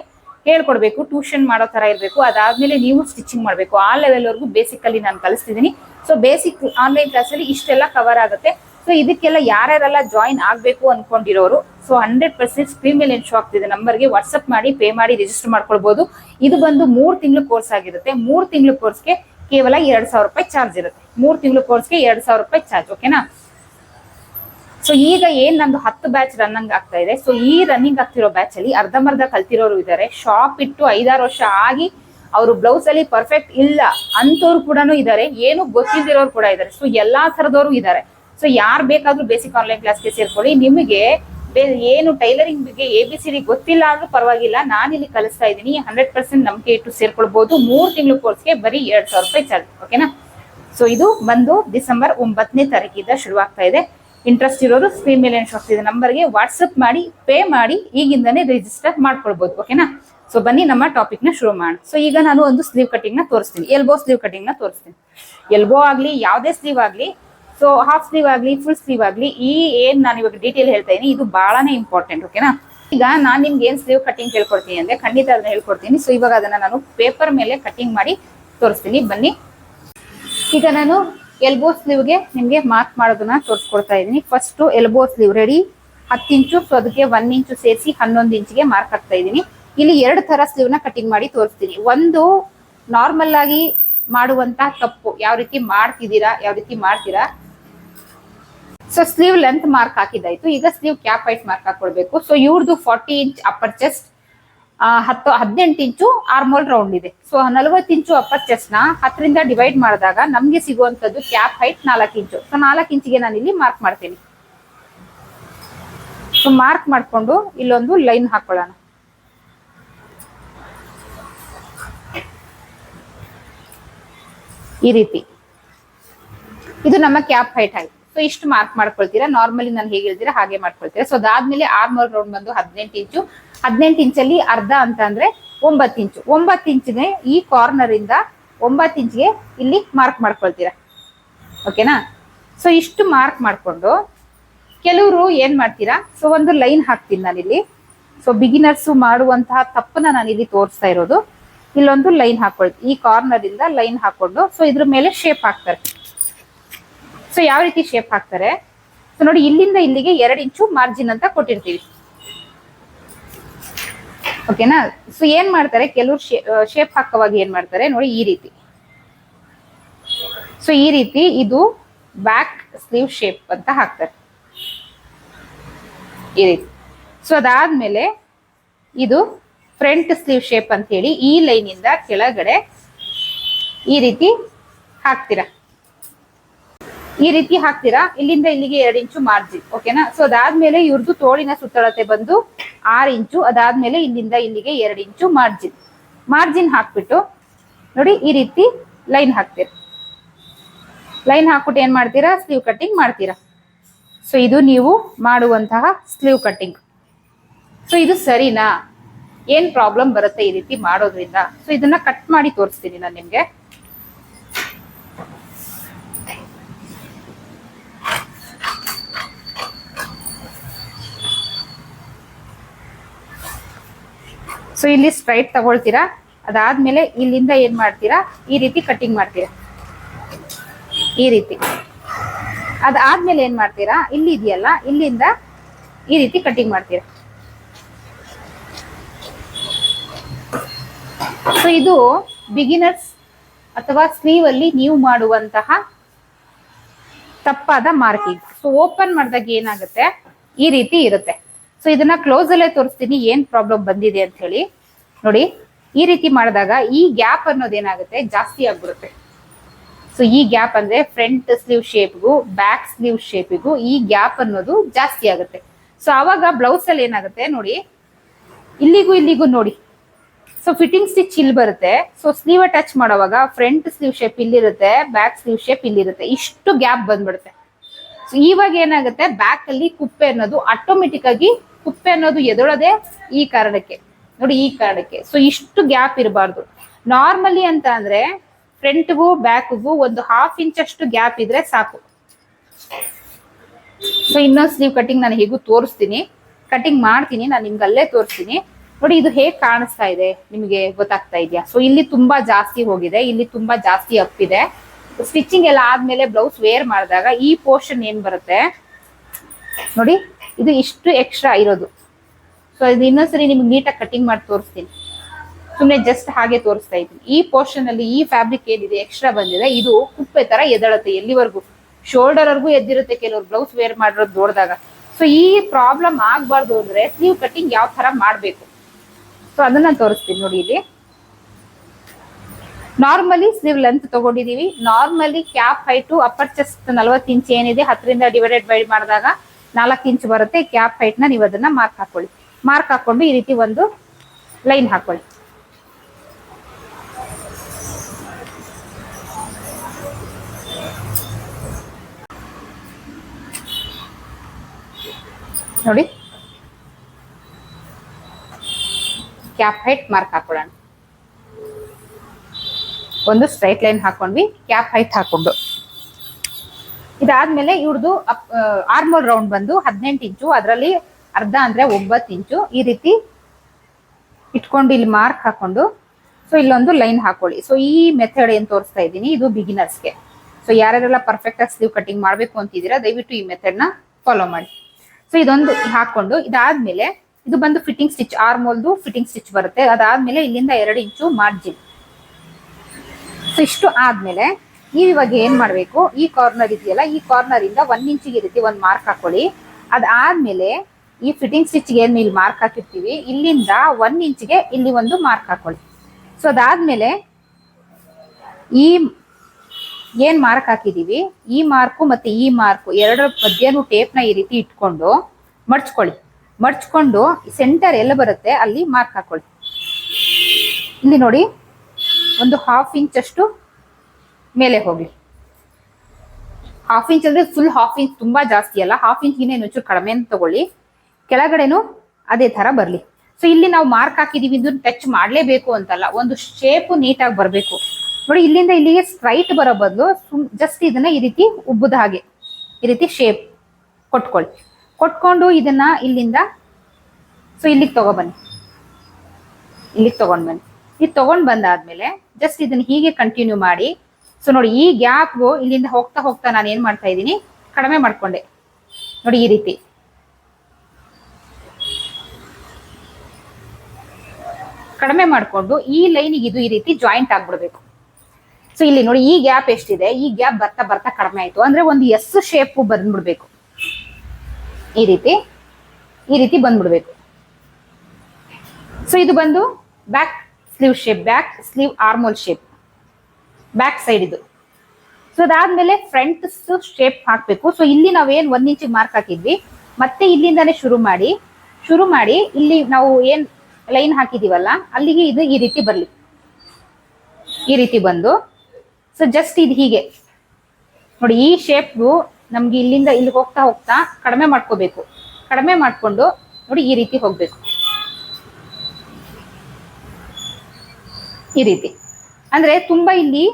ಹೇಳ್ಕೊಡ್ಬೇಕು. ಟ್ಯೂಷನ್ ಮಾಡೋ ತರ ಇರಬೇಕು. ಅದಾದ್ಮೇಲೆ ನೀವು ಸ್ಟಿಚಿಂಗ್ ಮಾಡಬೇಕು. ಆ ಲೆವೆಲ್ ವರ್ಗು ಅಲ್ಲಿ ನಾನು ಕಲಿಸ್ತಿದ್ದೀನಿ ಸೊ ಬೇಸಿಕ್ ಆನ್ಲೈನ್ ಕ್ಲಾಸಲ್ಲಿ ಇಷ್ಟೆಲ್ಲ ಕವರ್ ಆಗುತ್ತೆ. ಸೊ ಇದಕ್ಕೆಲ್ಲ ಯಾರ್ಯಾರೆಲ್ಲ ಜಾಯಿನ್ ಆಗಬೇಕು ಅನ್ಕೊಂಡಿರೋರು ಸೊ ಹಂಡ್ರೆಡ್ ಪರ್ಸೆಂಟ್ ಸ್ಕ್ರೀನ್ ಮೇಲೆ ಶೋ ಆಗ್ತಿದೆ ನಂಬರ್ಗೆ ವಾಟ್ಸಪ್ ಮಾಡಿ ಪೇ ಮಾಡಿ ರಿಜಿಸ್ಟರ್ ಮಾಡ್ಕೊಳ್ಬಹುದು ಇದು ಬಂದು ಮೂರು ತಿಂಗಳು ಕೋರ್ಸ್ ಆಗಿರುತ್ತೆ. ಮೂರು ತಿಂಗಳು ಕೋರ್ಸ್ಗೆ ಕೇವಲ ಎರಡ್ ಸಾವಿರ ರೂಪಾಯಿ ಚಾರ್ಜ್ ಇರುತ್ತೆ. ಮೂರು ತಿಂಗಳು ಕೋರ್ಸ್ಗೆ ಎರಡ್ ಸಾವಿರ ರೂಪಾಯಿ ಚಾರ್ಜ್ ಓಕೆನಾ ಸೊ ಈಗ ಏನ್ ನಂದು ಹತ್ತು ಬ್ಯಾಚ್ ರನ್ನಿಂಗ್ ಆಗ್ತಾ ಇದೆ. ಸೊ ಈ ರನ್ನಿಂಗ್ ಆಗ್ತಿರೋ ಬ್ಯಾಚ್ ಅಲ್ಲಿ ಅರ್ಧಂಬರ್ಧ ಕಲ್ತಿರೋರು ಇದ್ದಾರೆ ಶಾಪ್ ಇಟ್ಟು ಐದಾರು ವರ್ಷ ಆಗಿ ಅವರು ಬ್ಲೌಸ್ ಅಲ್ಲಿ ಪರ್ಫೆಕ್ಟ್ ಇಲ್ಲ ಅಂತವ್ರು ಕೂಡ ಇದ್ದಾರೆ ಏನು ಗೊತ್ತಿದ್ದಿರೋರು ಕೂಡ ಇದ್ದಾರೆ ಸೊ ಎಲ್ಲಾ ತರದವರು ಇದ್ದಾರೆ ಸೊ ಯಾರು ಬೇಕಾದ್ರೂ ಬೇಸಿಕ್ ಆನ್ಲೈನ್ ಕ್ಲಾಸ್ಗೆ ಸೇರ್ಕೊಳ್ಳಿ. ನಿಮಗೆ ಏನು ಟೈಲರಿಂಗ್ ಬಗ್ಗೆ ಎ ಬಿ ಸಿ ಡಿ ಗೊತ್ತಿಲ್ಲ ಆದ್ರೂ ಪರವಾಗಿಲ್ಲ. ನಾನು ಇಲ್ಲಿ ಕಲಿಸ್ತಾ ಇದ್ದೀನಿ. ಹಂಡ್ರೆಡ್ ಪರ್ಸೆಂಟ್ ನಂಬಿಕೆ ಇಟ್ಟು ಸೇರ್ಕೊಳ್ಬಹುದು ಮೂರು ತಿಂಗಳು ಕೋರ್ಸ್ಗೆ ಬರೀ ಎರಡ್ ಸಾವಿರ ರೂಪಾಯಿ ಚಾರ್ಜ್ ಓಕೆನಾ ಸೊ ಇದು ಬಂದು ಡಿಸೆಂಬರ್ ಒಂಬತ್ತನೇ ತಾರೀಕಿಂದ ಶುರುವಾಗ್ತಾ ಇದೆ. ಇಂಟ್ರೆಸ್ಟ್ ಇರೋರು ಸ್ಕ್ರೀನ್ ಮೇಲೆ ಇದೆ ನಂಬರ್ಗೆ ವಾಟ್ಸಪ್ ಮಾಡಿ ಪೇ ಮಾಡಿ ಈಗಿಂದನೇ ರಿಜಿಸ್ಟರ್ ಮಾಡ್ಕೊಳ್ಬಹುದು ಓಕೆನಾ ಸೊ ಬನ್ನಿ ನಮ್ಮ ಟಾಪಿಕ್ನ ಶುರು ಮಾಡೋಣ. ಸೊ ಈಗ ನಾನು ಒಂದು ಸ್ಲೀವ್ ಕಟಿಂಗ್ನ ತೋರಿಸ್ತೀನಿ. ಎಲ್ಬೋ ಸ್ಲೀವ್ ಕಟಿಂಗ್ನ ತೋರಿಸ್ತೀನಿ. ಎಲ್ಬೋ ಆಗ್ಲಿ, ಯಾವುದೇ ಸ್ಲೀವ್ ಆಗ್ಲಿ ಸೊ ಹಾಫ್ ಸ್ಲೀವ್ ಆಗ್ಲಿ ಫುಲ್ ಸ್ಲೀವ್ ಆಗ್ಲಿ, ಈ ಏನ್ ನಾನು ಇವಾಗ ಡೀಟೇಲ್ ಹೇಳ್ತಾ ಇದೀನಿ, ಇದು ಬಹಳನೇ ಇಂಪಾರ್ಟೆಂಟ್ ಓಕೆನಾ ಈಗ ನಾನು ನಿಮ್ಗೆ ಏನ್ ಸ್ಲೀವ್ ಕಟಿಂಗ್ ಹೇಳ್ಕೊಡ್ತೀನಿ ಅಂದ್ರೆ ಖಂಡಿತ ಅದನ್ನ ಹೇಳ್ಕೊಡ್ತೀನಿ. ಸೊ ಇವಾಗ ಅದನ್ನ ನಾನು ಪೇಪರ್ ಮೇಲೆ ಕಟಿಂಗ್ ಮಾಡಿ ತೋರಿಸ್ತೀನಿ. ಬನ್ನಿ. ಈಗ ನಾನು ಎಲ್ಬೋ ಸ್ಲೀವ್ಗೆ ನಿಮಗೆ ಮಾರ್ಕ್ ಮಾಡೋದನ್ನ ತೋರಿಸ್ಕೊಡ್ತಾ ಇದ್ದೀನಿ ಫಸ್ಟ್ ಎಲ್ಬೋ ಸ್ಲೀವ್ ರೆಡಿ ಹತ್ತು ಇಂಚು ಸೊ ಅದಕ್ಕೆ ಒನ್ ಇಂಚು ಸೇರಿಸಿ ಹನ್ನೊಂದು ಇಂಚಿಗೆ ಮಾರ್ಕ್ ಹಾಕ್ತಾ ಇದ್ದೀನಿ ಇಲ್ಲಿ ಎರಡು ತರ ಸ್ಲೀವ್ನ ಕಟಿಂಗ್ ಮಾಡಿ ತೋರಿಸ್ತೀನಿ. ಒಂದು ನಾರ್ಮಲ್ ಆಗಿ ಮಾಡುವಂತ ತಪ್ಪು. ಯಾವ ರೀತಿ ಮಾಡ್ತಿದ್ದೀರಾ, ಯಾವ ರೀತಿ ಮಾಡ್ತೀರಾ? ಸೊ ಸ್ಲೀವ್ ಲೆಂತ್ ಮಾರ್ಕ್ ಹಾಕಿದಾಯ್ತು ಈಗ ಸ್ಲೀವ್ ಕ್ಯಾಪ್ ಹೈಟ್ ಮಾರ್ಕ್ ಹಾಕೊಳ್ಬೇಕು ಸೊ ಇವ್ರದ್ದು ಫಾರ್ಟಿ ಇಂಚ್ ಅಪ್ಪರ್ ಚೆಸ್ಟ್ ಹತ್ತು, ಹದಿನೆಂಟು ಇಂಚು ಆರ್ಮೋಲ್ ರೌಂಡ್ ಇದೆ. ಸೊ ನಲ್ವತ್ತು ಇಂಚು ಅಪ್ಪರ್ ಚೆಸ್ಟ್ನ ಹತ್ತರಿಂದ ಡಿವೈಡ್ ಮಾಡಿದಾಗ ನಮ್ಗೆ ಸಿಗುವಂತದ್ದು ಕ್ಯಾಪ್ ಹೈಟ್ ನಾಲ್ಕು ಇಂಚು ಸೊ ನಾಲ್ಕು ಇಂಚಿಗೆ ನಾನು ಇಲ್ಲಿ ಮಾರ್ಕ್ ಮಾಡ್ತೀನಿ. ಸೊ ಮಾರ್ಕ್ ಮಾಡಿಕೊಂಡು ಇಲ್ಲೊಂದು ಲೈನ್ ಹಾಕೊಳ್ಳೋಣ. ಈ ರೀತಿ. ಇದು ನಮ್ಮ ಕ್ಯಾಪ್ ಹೈಟ್ ಆಯ್ತು. ಸೊ ಇಷ್ಟು ಮಾರ್ಕ್ ಮಾಡ್ಕೊಳ್ತೀರಾ? ನಾರ್ಮಲಿ ನಾನು ಹೇಗೆ ಹೇಳ್ತೀರಾ, ಹಾಗೆ ಮಾಡ್ಕೊಳ್ತೀರಾ. ಸೊ ಅದಾದ್ಮೇಲೆ ಆರ್ಮೋರ್ ರೌಂಡ್ ಬಂದು ಹದಿನೆಂಟು ಇಂಚು. ಹದಿನೆಂಟು ಇಂಚಲ್ಲಿ ಅರ್ಧ ಅಂತ ಅಂದ್ರೆ ಒಂಬತ್ತು ಇಂಚು. ಒಂಬತ್ತು ಇಂಚಿಗೆ ಈ ಕಾರ್ನರ್ ಇಂದ ಒಂಬತ್ತು ಇಂಚ್ಗೆ ಇಲ್ಲಿ ಮಾರ್ಕ್ ಮಾಡ್ಕೊಳ್ತೀರಾ? ಓಕೆನಾ ಸೊ ಇಷ್ಟು ಮಾರ್ಕ್ ಮಾಡಿಕೊಂಡು ಕೆಲವರು ಏನ್ ಮಾಡ್ತೀರಾ? ಸೊ ಒಂದು ಲೈನ್ ಹಾಕ್ತೀನಿ ನಾನಿಲ್ಲಿ ಸೊ ಬಿಗಿನರ್ಸ್ ಮಾಡುವಂತಹ ತಪ್ಪನ್ನ ನಾನು ಇಲ್ಲಿ ತೋರಿಸ್ತಾ ಇರೋದು. ಇಲ್ಲೊಂದು ಲೈನ್ ಹಾಕೊಳ್ತೀನಿ. ಈ ಕಾರ್ನರ್ ಇಂದ ಲೈನ್ ಹಾಕೊಂಡು. ಸೊ ಇದ್ರ ಮೇಲೆ ಶೇಪ್ ಹಾಕ್ತಾರೆ. ಸೊ ಯಾವ ರೀತಿ ಶೇಪ್ ಹಾಕ್ತಾರೆ? ಸೊ ನೋಡಿ, ಇಲ್ಲಿಂದ ಇಲ್ಲಿಗೆ ಎರಡು ಇಂಚು ಮಾರ್ಜಿನ್ ಅಂತ ಕೊಟ್ಟಿರ್ತೀವಿ. ಓಕೆನಾ ಸೊ ಏನ್ ಮಾಡ್ತಾರೆ? ಕೆಲವ್ರು ಶೇಪ್ ಹಾಕುವಾಗ ಏನ್ ಮಾಡ್ತಾರೆ? ನೋಡಿ, ಈ ರೀತಿ. ಸೊ ಈ ರೀತಿ ಇದು ಬ್ಯಾಕ್ ಸ್ಲೀವ್ ಶೇಪ್ ಅಂತ ಹಾಕ್ತಾರೆ. ಈ ರೀತಿ. ಸೊ ಅದಾದ್ಮೇಲೆ ಇದು ಫ್ರಂಟ್ ಸ್ಲೀವ್ ಶೇಪ್ ಅಂತ ಹೇಳಿ ಈ ಲೈನ್ ಇಂದ ಕೆಳಗಡೆ ಈ ರೀತಿ ಹಾಕ್ತೀರಾ? ಈ ರೀತಿ ಹಾಕ್ತೀರಾ? ಇಲ್ಲಿಂದ ಇಲ್ಲಿಗೆ ಎರಡು ಇಂಚು ಮಾರ್ಜಿನ್ ಓಕೆನಾ ಸೊ ಅದಾದ್ಮೇಲೆ ಇವ್ರದ್ದು ತೋಳಿನ ಸುತ್ತಳತೆ ಬಂದು ಆರು ಇಂಚು, ಅದಾದ್ಮೇಲೆ ಇಲ್ಲಿಂದ ಇಲ್ಲಿಗೆ ಎರಡು ಇಂಚು ಮಾರ್ಜಿನ್ ಮಾರ್ಜಿನ್ ಹಾಕ್ಬಿಟ್ಟು, ನೋಡಿ, ಈ ರೀತಿ ಲೈನ್ ಹಾಕ್ತೀರಾ. ಲೈನ್ ಹಾಕ್ಬಿಟ್ಟು ಏನ್ ಮಾಡ್ತೀರಾ? ಸ್ಲೀವ್ ಕಟ್ಟಿಂಗ್ ಮಾಡ್ತೀರಾ. ಸೊ ಇದು ನೀವು ಮಾಡುವಂತಹ ಸ್ಲೀವ್ ಕಟ್ಟಿಂಗ್ ಸೊ ಇದು ಸರಿನಾ? ಏನ್ ಪ್ರಾಬ್ಲಮ್ ಬರುತ್ತೆ ಈ ರೀತಿ ಮಾಡೋದ್ರಿಂದ? ಸೊ ಇದನ್ನ ಕಟ್ ಮಾಡಿ ತೋರಿಸ್ತೀನಿ ನಾನು ನಿಮ್ಗೆ. ಸೊ ಇಲ್ಲಿ ಸ್ಟ್ರೈಟ್ ತಗೊಳ್ತೀರಾ? ಅದಾದ್ಮೇಲೆ ಇಲ್ಲಿಂದ ಏನ್ ಮಾಡ್ತೀರಾ? ಈ ರೀತಿ ಕಟ್ಟಿಂಗ್ ಮಾಡ್ತೀರಾ. ಈ ರೀತಿ. ಅದಾದ್ಮೇಲೆ ಏನ್ ಮಾಡ್ತೀರಾ? ಇಲ್ಲಿ ಇದೆಯಲ್ಲ, ಇಲ್ಲಿಂದ ಈ ರೀತಿ ಕಟ್ಟಿಂಗ್ ಮಾಡ್ತೀರಾ. ಸೊ ಇದು ಬಿಗಿನರ್ಸ್ ಅಥವಾ ಸ್ಲೀವ್ ಅಲ್ಲಿ ನೀವು ಮಾಡುವಂತಹ ತಪ್ಪಾದ ಮಾರ್ಕಿಂಗ್ ಸೊ ಓಪನ್ ಮಾಡಿದಾಗ ಏನಾಗುತ್ತೆ? ಈ ರೀತಿ ಇರುತ್ತೆ. ಸೊ ಇದನ್ನ ಕ್ಲೋಸ್ ಅಲ್ಲೇ ತೋರಿಸ್ತೀನಿ, ಏನ್ ಪ್ರಾಬ್ಲಮ್ ಬಂದಿದೆ ಅಂತ ಹೇಳಿ. ನೋಡಿ, ಈ ರೀತಿ ಮಾಡಿದಾಗ ಈ ಗ್ಯಾಪ್ ಅನ್ನೋದೇನಾಗುತ್ತೆ ಜಾಸ್ತಿ ಆಗ್ಬಿಡುತ್ತೆ. ಸೊ ಈ ಗ್ಯಾಪ್ ಅಂದ್ರೆ ಫ್ರಂಟ್ ಸ್ಲೀವ್ ಶೇಪ್ಗೂ ಬ್ಯಾಕ್ ಸ್ಲೀವ್ ಶೇಪಿಗೂ ಈ ಗ್ಯಾಪ್ ಅನ್ನೋದು ಜಾಸ್ತಿ ಆಗುತ್ತೆ. ಸೊ ಆವಾಗ ಬ್ಲೌಸ್ ಅಲ್ಲಿ ಏನಾಗುತ್ತೆ? ನೋಡಿ, ಇಲ್ಲಿಗೂ ಇಲ್ಲಿಗೂ ನೋಡಿ. ಸೊ ಫಿಟ್ಟಿಂಗ್ ಸ್ಟಿಚ್ ಇಲ್ಲಿ ಬರುತ್ತೆ. ಸೊ ಸ್ಲೀವ್ ಟಚ್ ಮಾಡುವಾಗ ಫ್ರಂಟ್ ಸ್ಲೀವ್ ಶೇಪ್ ಇಲ್ಲಿರುತ್ತೆ ಬ್ಯಾಕ್ ಸ್ಲೀವ್ ಶೇಪ್ ಇಲ್ಲಿರುತ್ತೆ. ಇಷ್ಟು ಗ್ಯಾಪ್ ಬಂದ್ಬಿಡುತ್ತೆ. ಸೊ ಇವಾಗ ಏನಾಗುತ್ತೆ? ಬ್ಯಾಕ್ ಅಲ್ಲಿ ಕುಪ್ಪೆ ಅನ್ನೋದು ಆಟೋಮೆಟಿಕ್ ಆಗಿ ಕುಪ್ಪೆ ಅನ್ನೋದು ಎದೊಳದೆ ಈ ಕಾರಣಕ್ಕೆ. ನೋಡಿ ಈ ಕಾರಣಕ್ಕೆ. ಸೊ ಇಷ್ಟು ಗ್ಯಾಪ್ ಇರಬಾರ್ದು. ನಾರ್ಮಲಿ ಅಂತ ಅಂದ್ರೆ ಫ್ರಂಟ್ಗೂ ಬ್ಯಾಕ್ಗೂ ಒಂದು ಹಾಫ್ ಇಂಚ್ ಅಷ್ಟು ಗ್ಯಾಪ್ ಇದ್ರೆ ಸಾಕು. ಸೊ ಇನ್ನೊಂದು ಸ್ಲೀವ್ ಕಟಿಂಗ್ ನಾನು ಹೇಗೂ ತೋರಿಸ್ತೀನಿ. ಕಟಿಂಗ್ ಮಾಡ್ತೀನಿ, ನಾನು ನಿಮ್ಗೆ ಅಲ್ಲೇ ತೋರಿಸ್ತೀನಿ. ನೋಡಿ, ಇದು ಹೇಗ್ ಕಾಣಿಸ್ತಾ ಇದೆ? ನಿಮಗೆ ಗೊತ್ತಾಗ್ತಾ ಇದೆಯಾ? ಸೊ ಇಲ್ಲಿ ತುಂಬಾ ಜಾಸ್ತಿ ಹೋಗಿದೆ, ಇಲ್ಲಿ ತುಂಬಾ ಜಾಸ್ತಿ ಅಪ್ ಇದೆ. ಸ್ಟಿಚಿಂಗ್ ಎಲ್ಲ ಆದ್ಮೇಲೆ ಬ್ಲೌಸ್ ವೇರ್ ಮಾಡಿದಾಗ ಈ ಪೋರ್ಷನ್ ಏನ್ ಬರುತ್ತೆ? ನೋಡಿ, ಇದು ಇಷ್ಟು ಎಕ್ಸ್ಟ್ರಾ ಇರೋದು. ಸೊ ಇದು ಇನ್ನೊಂದ್ಸರಿ ನಿಮ್ಗೆ ನೀಟಾಗಿ ಕಟಿಂಗ್ ಮಾಡಿ ತೋರಿಸ್ತೀನಿ. ಸುಮ್ಮನೆ ಜಸ್ಟ್ ಹಾಗೆ ತೋರಿಸ್ತಾ ಇದ್ದೀನಿ. ಈ ಪೋರ್ಷನ್ ಅಲ್ಲಿ ಈ ಫ್ಯಾಬ್ರಿಕ್ ಏನಿದೆ ಎಕ್ಸ್ಟ್ರಾ ಬಂದಿದೆ, ಇದು ಕುಪ್ಪೆ ತರ ಎದಳುತ್ತೆ ಎಲ್ಲಿವರೆಗೂ. ಶೋಲ್ಡರ್ ವರ್ಗೂ ಎದ್ದಿರುತ್ತೆ ಕೆಲವರು ಬ್ಲೌಸ್ ವೇರ್ ಮಾಡಿರೋದು ನೋಡಿದಾಗ. ಸೊ ಈ ಪ್ರಾಬ್ಲಮ್ ಆಗ್ಬಾರ್ದು ಅಂದ್ರೆ ಸ್ಲೀವ್ ಕಟಿಂಗ್ ಯಾವ ತರ ಮಾಡ್ಬೇಕು? ಸೊ ಅದನ್ನ ತೋರಿಸ್ತೀನಿ ನೋಡಿ ಇಲ್ಲಿ. Normally sleeve length ತಗೊಂಡಿದೀವಿ. Normally cap height upper chest ನಲ್ವತ್ತು ಇಂಚ್ ಏನಿದೆ, ಹತ್ತರಿಂದ ಡಿವೈಡೆಡ್ ಬೈ ಮಾಡಿದಾಗ ನಾಲ್ಕು ಇಂಚ್ ಬರುತ್ತೆ. ಕ್ಯಾಪ್ ಹೈಟ್ನ ನೀವು ಅದನ್ನ ಮಾರ್ಕ್ ಹಾಕೊಳ್ಳಿ. ಮಾರ್ಕ್ ಹಾಕೊಂಡು ಈ ರೀತಿ ಒಂದು ಲೈನ್ ಹಾಕೊಳ್ಳಿ. ನೋಡಿ. ಕ್ಯಾಪ್ ಹೈಟ್ ಮಾರ್ಕ್ ಹಾಕೊಳ್ಳೋಣ. ಒಂದು ಸ್ಟ್ರೈಟ್ ಲೈನ್ ಹಾಕೊಂಡ್ವಿ ಕ್ಯಾಪ್ ಹೈಟ್ ಹಾಕೊಂಡು. ಇದಾದ್ಮೇಲೆ ಇವ್ರದ್ದು ಆರ್ಮೋಲ್ ರೌಂಡ್ ಬಂದು ಹದಿನೆಂಟು ಇಂಚು, ಅದರಲ್ಲಿ ಅರ್ಧ ಅಂದ್ರೆ ಒಂಬತ್ತು ಇಂಚು ಈ ರೀತಿ ಇಟ್ಕೊಂಡು ಇಲ್ಲಿ ಮಾರ್ಕ್ ಹಾಕೊಂಡು ಸೊ ಇಲ್ಲೊಂದು ಲೈನ್ ಹಾಕೊಳ್ಳಿ. ಸೊ ಈ ಮೆಥಡ್ ಏನ್ ತೋರಿಸ್ತಾ ಇದ್ದೀನಿ, ಇದು ಬಿಗಿನರ್ಸ್ಗೆ ಸೊ ಯಾರ್ಯಾರೆಲ್ಲ ಪರ್ಫೆಕ್ಟ್ ಆಗಿ ಸ್ಲೀವ್ ಕಟಿಂಗ್ ಮಾಡಬೇಕು ಅಂತಿದ್ದೀರಾ, ದಯವಿಟ್ಟು ಈ ಮೆಥಡ್ನ ಫಾಲೋ ಮಾಡಿ. ಸೊ ಇದೊಂದು ಹಾಕೊಂಡು, ಇದಾದ್ಮೇಲೆ ಇದು ಬಂದು ಫಿಟ್ಟಿಂಗ್ ಸ್ಟಿಚ್ ಆರ್ಮೋಲ್ದು ಫಿಟ್ಟಿಂಗ್ ಸ್ಟಿಚ್ ಬರುತ್ತೆ. ಅದಾದ್ಮೇಲೆ ಇಲ್ಲಿಂದ ಎರಡು ಇಂಚು ಮಾರ್ಜಿನ್ ಸೊ ಇಷ್ಟು ಆದ್ಮೇಲೆ ನೀವು ಇವಾಗ ಏನ್ ಮಾಡ್ಬೇಕು? ಈ ಕಾರ್ನರ್ ಇದೆಯಲ್ಲ, ಈ ಕಾರ್ನರ್ ಇಂದ ಒನ್ ಇಂಚಿಗೆ ರೀತಿ ಒಂದು ಮಾರ್ಕ್ ಹಾಕೊಳ್ಳಿ. ಅದಾದ್ಮೇಲೆ ಈ ಫಿಟ್ಟಿಂಗ್ ಸ್ಟಿಚ್ ಏನು ಇಲ್ಲಿ ಮಾರ್ಕ್ ಹಾಕಿರ್ತೀವಿ? ಇಲ್ಲಿಂದ ಒನ್ ಇಂಚಿಗೆ ಇಲ್ಲಿ ಒಂದು ಮಾರ್ಕ್ ಹಾಕೊಳ್ಳಿ. ಸೊ ಅದಾದ್ಮೇಲೆ ಈ ಏನ್ ಮಾರ್ಕ್ ಹಾಕಿದೀವಿ? ಈ ಮಾರ್ಕು ಮತ್ತೆ ಈ ಮಾರ್ಕು ಎರಡರ ಮಧ್ಯನೂ ನ ಈ ರೀತಿ ಇಟ್ಕೊಂಡು ಮಡ್ಚ್ಕೊಳ್ಳಿ. ಮಡ್ಚ್ಕೊಂಡು ಸೆಂಟರ್ ಎಲ್ಲ ಬರುತ್ತೆ, ಅಲ್ಲಿ ಮಾರ್ಕ್ ಹಾಕೊಳ್ಳಿ. ಇಲ್ಲಿ ನೋಡಿ. ಒಂದು ಹಾಫ್ ಇಂಚ್ ಅಷ್ಟು ಮೇಲೆ ಹೋಗ್ಲಿ. ಹಾಫ್ ಇಂಚ್ ಅಂದ್ರೆ ಫುಲ್ ಹಾಫ್ ಇಂಚ್ ತುಂಬಾ ಜಾಸ್ತಿ ಅಲ್ಲ. ಹಾಫ್ ಇಂಚ್ ಇನ್ನೇನು ಒಂಚೂರು ಕಡಿಮೆ ಅಂತ ತಗೊಳ್ಳಿ. ಕೆಳಗಡೆನು ಅದೇ ತರ ಬರ್ಲಿ. ಸೊ ಇಲ್ಲಿ ನಾವು ಮಾರ್ಕ್ ಹಾಕಿದೀವಿ ಇದನ್ನ ಟಚ್ ಮಾಡ್ಲೇಬೇಕು ಅಂತಲ್ಲ. ಒಂದು ಶೇಪ್ ನೀಟಾಗಿ ಬರಬೇಕು. ನೋಡಿ, ಇಲ್ಲಿಂದ ಇಲ್ಲಿಗೆ ಸ್ಟ್ರೈಟ್ ಬರೋ ಬದಲು ಜಸ್ಟ್ ಇದನ್ನ ಈ ರೀತಿ ಉಬ್ಬದ ಹಾಗೆ, ಈ ರೀತಿ ಶೇಪ್ ಕೊಟ್ಕೊಳ್ಳಿ. ಕೊಟ್ಕೊಂಡು ಇದನ್ನ ಇಲ್ಲಿಂದ ಸೊ ಇಲ್ಲಿಗೆ ತಗೊಬನ್ನಿ ಇಲ್ಲಿಗೆ ತಗೊಂಡ್ ಬನ್ನಿ. ಇದು ತಗೊಂಡ್ ಬಂದಾದ್ಮೇಲೆ ಜಸ್ಟ್ ಇದನ್ನ ಹೀಗೆ ಕಂಟಿನ್ಯೂ ಮಾಡಿ. ಸೊ ನೋಡಿ, ಈ ಗ್ಯಾಪ್ಗೂ ಇಲ್ಲಿಂದ ಹೋಗ್ತಾ ಹೋಗ್ತಾ ನಾನು ಏನ್ ಮಾಡ್ತಾ ಇದ್ದೀನಿ? ಕಡಿಮೆ ಮಾಡ್ಕೊಂಡೆ. ನೋಡಿ, ಈ ರೀತಿ. ಕಡಿಮೆ ಮಾಡಿಕೊಂಡು ಈ ಲೈನಿಗೆ ಇದು ಈ ರೀತಿ ಜಾಯಿಂಟ್ ಆಗ್ಬಿಡ್ಬೇಕು. ಸೊ ಇಲ್ಲಿ ನೋಡಿ, ಈ ಗ್ಯಾಪ್ ಎಷ್ಟಿದೆ? ಈ ಗ್ಯಾಪ್ ಬರ್ತಾ ಬರ್ತಾ ಕಡಿಮೆ ಆಯ್ತು. ಅಂದ್ರೆ ಒಂದು ಎಸ್ ಶೇಪ್ ಬಂದ್ಬಿಡ್ಬೇಕು. ಈ ರೀತಿ ಈ ರೀತಿ ಬಂದ್ಬಿಡ್ಬೇಕು. ಸೊ ಇದು ಬಂದು back sleeve shape back sleeve armhole shape back side ಇದು. ಸೊ ಅದಾದ್ಮೇಲೆ ಫ್ರಂಟ್ ಶೇಪ್ ಹಾಕ್ಬೇಕು. ಸೊ ಇಲ್ಲಿ ನಾವೇನು ಒಂದ್ ಇಂಚಿಗೆ ಮಾರ್ಕ್ ಹಾಕಿದ್ವಿ. ಮತ್ತೆ ಇಲ್ಲಿಂದಾನೇ ಶುರು ಮಾಡಿ ಶುರು ಮಾಡಿ ಇಲ್ಲಿ ನಾವು ಏನ್ ಲೈನ್ ಹಾಕಿದೀವಲ್ಲ, ಅಲ್ಲಿಗೆ ಇದು ಈ ರೀತಿ ಬರ್ಲಿ. ಈ ರೀತಿ ಬಂದು. ಸೊ ಜಸ್ಟ್ ಇದು ಹೀಗೆ. ನೋಡಿ, ಈ ಶೇಪ್ಗೂ ನಮ್ಗೆ ಇಲ್ಲಿಂದ ಇಲ್ಲಿಗೆ ಹೋಗ್ತಾ ಹೋಗ್ತಾ ಕಡಿಮೆ ಮಾಡ್ಕೋಬೇಕು. ಕಡಿಮೆ ಮಾಡ್ಕೊಂಡು ನೋಡಿ ಈ ರೀತಿ ಹೋಗ್ಬೇಕು. ಈ ರೀತಿ. ಅಂದ್ರೆ ತುಂಬಾ ಇಲ್ಲಿ